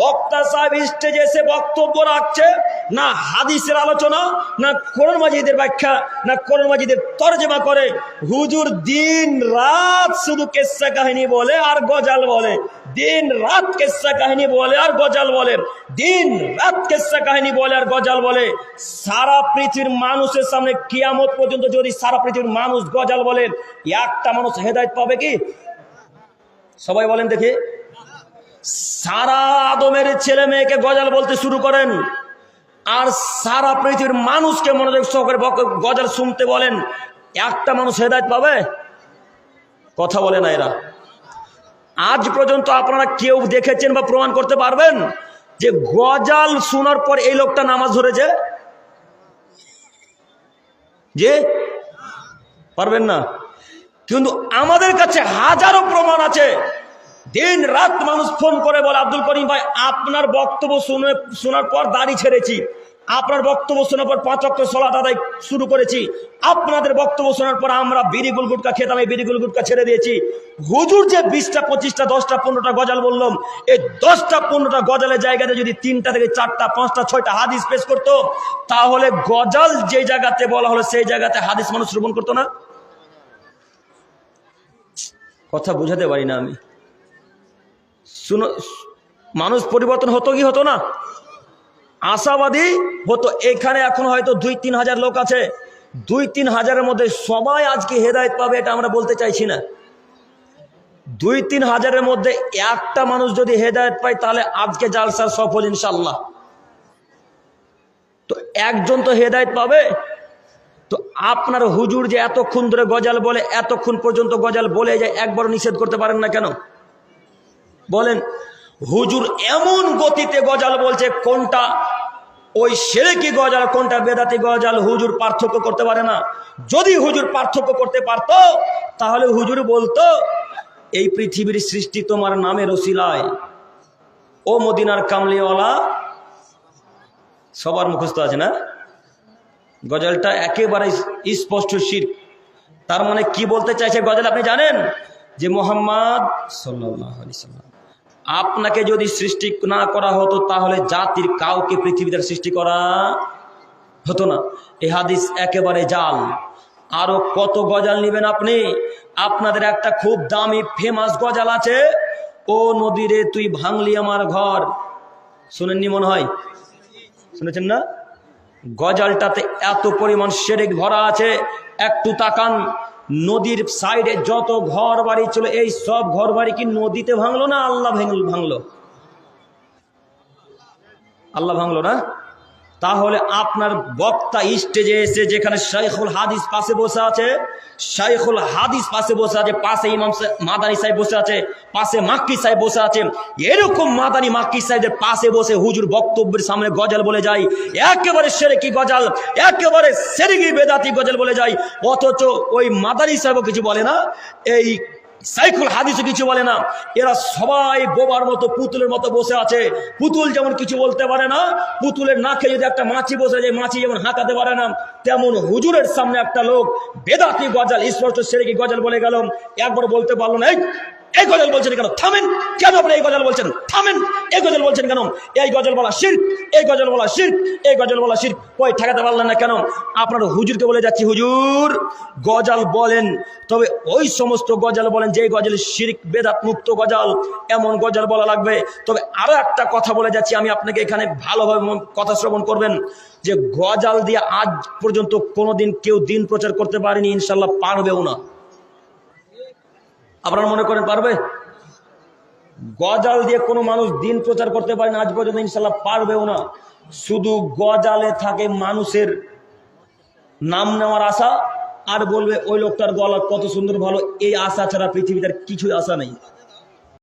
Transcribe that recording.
বক্তা সাহেব স্টেজে এসে বক্তব্য রাখছে, না হাদিসের আলোচনা, না কোরআন মাজিদের ব্যাখ্যা, না কোরআন মাজিদের তরজমা করে। হুজুর দিন রাত শুধু কেসা কাহিনী বলে আর গজাল বলে। দিন রাত কেসা কাহিনী বলে আর গজাল বলে। দিন রাত কেসা কাহিনী বলে আর গজাল বলে। সারা পৃথিবীর মানুষের সামনে কিয়ামত পর্যন্ত যদি সারা পৃথিবীর মানুষ গজাল বলে, একটা মানুষ হেদায়ত পাবে কি? সবাই বলেন দেখি। সারা আদমের ছেলে মেয়েকে গজাল বলতে শুরু করেন। আর সারা পৃথিবীর মানুষকে মনোযোগ সহকারে গজাল শুনতে বলেন। একটা মানুষ হেদায়ত পাবে? কথা বলে না এরা। আজ পর্যন্ত আপনারা কেউ দেখেছেন বা প্রমাণ করতে পারবেন যে গজাল শোনার পর এই লোকটা নামাজ ধরেছে? যে? পারবেন না। কিন্তু আমাদের কাছে হাজারো প্রমাণ আছে। দিন রাত মানুষ ফোন করে বলে, আব্দুল করিম ভাই, আপনার বক্তব্য শুনে, শোনার পর দাড়ি ছেড়েছি। আপনার বক্তব্য শোনার পর পাঁচ অক্ট সলাত আদায় শুরু করেছি। আপনাদের বক্তব্য শোনার পর আমরা বিড়ি গুলগুটকা খেতাম, এই বিড়ি গুলগুটকা ছেড়ে দিয়েছি। হুজুর যে বিশটা, পঁচিশটা, দশটা, পনেরোটা গজাল বললাম, এই দশটা, পনেরোটা গজালের জায়গাতে যদি তিনটা থেকে চারটা, পাঁচটা, ছয়টা হাদিস পেশ করতো, তাহলে গজাল যে জায়গাতে বলা হলো, সেই জায়গাতে হাদিস মানুষ শ্রবণ করতো না? কথা বুঝাতে পারি না আমি। শুনো, মানুষ পরিবর্তন হতো কি হতো না? আশাবাদী হতো। এখানে এখন হয়তো দুই, তিন হাজার লোক আছে। দুই, তিন হাজারের মধ্যে সবাই আজকে হেদায়ত পাবে এটা আমরা বলতে চাইছি না। দুই, তিন হাজারের মধ্যে একটা মানুষ যদি হেদায়ত পায়, তাহলে আজকে জালসার সফল ইনশাল্লাহ তো একজন তো হেদায়ত পাবে। তো আপনার হুজুর যে এতক্ষণ ধরে গজাল বলে, এতক্ষণ পর্যন্ত গজাল বলে যায় একবার নিষেধ করতে পারেন না কেন? বলেন, হুজুর এমন গতিতে গজাল বলছে, কোনটা? ওই সেরেকি গজাল, কোনটা বেদাতি গজাল, হুজুর পার্থক্য করতে পারে না। যদি হুজুর পার্থক্য করতে পারতো, তাহলে হুজুর বলতো, এই পৃথিবীর সৃষ্টি তোমার নামে রসিলায়। ও মদিনার কামলিওয়ালা। সবার মুখস্থ আছে না? গজলটা একেবারে স্পষ্ট শির। তার মানে কি বলতে চাইছে গজল, আপনি জানেন? যে মোহাম্মদ আলাইহি সাল্লাম। আপনাকে যদি সৃষ্টি না করা হতো, তাহলে জাতির কাউকে পৃথিবীতে সৃষ্টি করা হতো না। এ হাদিস একেবারে জাল। আরও কত গজাল নেবেন আপনি? আপনাদের একটা খুব দামি ফেমাস গজাল আছে। ও নদীরে তুই ভাঙলি আমার ঘর। শুনেননি মনে হয়? শুনেছেন না? গজালটাতে এত পরিমাণ সেরেক ভরা আছে। একটু তাকান। নদীর সাইডে যত ঘর বাড়ি ছিল, এই সব ঘর বাড়ি কি নদীতে ভাঙলো না আল্লাহ ভেঙল আল্লাহ ভাঙলো না? তাহলে আপনার বক্তা স্টেজে এসে যেখানে শাইখুল হাদিস পাশে বসে আছে, শাইখুল হাদিস পাশে বসে আছে, পাশে ইমাম মাদানি সাহেব বসে আছে, পাশে মাক্কি সাহেব বসে আছে, এরকম মাদানি মাক্কি সাহেবের পাশে বসে হুজুর বক্তব্যের সামনে গজাল বলে যায়। একেবারে সেরে কি গজাল, একেবারে সেরেকি বেদাতি গজল বলে যায় অথচ ওই মাদারি সাহেবও কিছু বলে না এই সাইকুল হাদিসও কিছু বলে না। এরা সবাই বোবার মতো পুতুলের মতো বসে আছে। পুতুল যেমন কিছু বলতে পারে না পুতুলের নাকে যদি একটা মাছি বসে যায় মাছি যেমন হাঁকাতে পারে না তেমন হুজুরের সামনে একটা লোক বেদাতি গজাল স্পষ্ট সেরে কি গজাল বলে গেল? একবার বলতে পারল না "এই, এই গজল বলছেন কেন? থামেন কেন আপনি এই গজল বলছেন? থামেন। এই গজল বলছেন কেন? এই গজল বলা শির, এই গজল বলা শির, এই গজল বলা শির। কই ঠেকাতে পারলেন না কেন? আপনার হুজুরকে বলে যাচ্ছি, হুজুর, গজাল বলেন। তবে ওই সমস্ত গজাল বলেন যে গজল শিরিক, বেদাত মুক্ত গজাল, এমন গজাল বলা লাগবে। তবে আরও একটা কথা বলে যাচ্ছি, আমি আপনাকে এখানে ভালোভাবে কথা শ্রবণ করবেন। যে গজাল দিয়ে আজ পর্যন্ত কোনোদিন কেউ দিন প্রচার করতে পারেনি, ইনশাল্লাহ পারবেও না। আপনারা মনে করেন পারবে? গজাল দিয়ে কোনো মানুষ দিন প্রচার করতে পারে না, আজ পর্যন্ত ইনশাল্লাহ পারবেও না। শুধু গজালে থাকে মানুষের নাম নেওয়ার আশা, আর বলবে, ওই লোকটার গলা কত সুন্দর ভালো, এই আশা ছাড়া পৃথিবীতে কিছুই আশা নেই।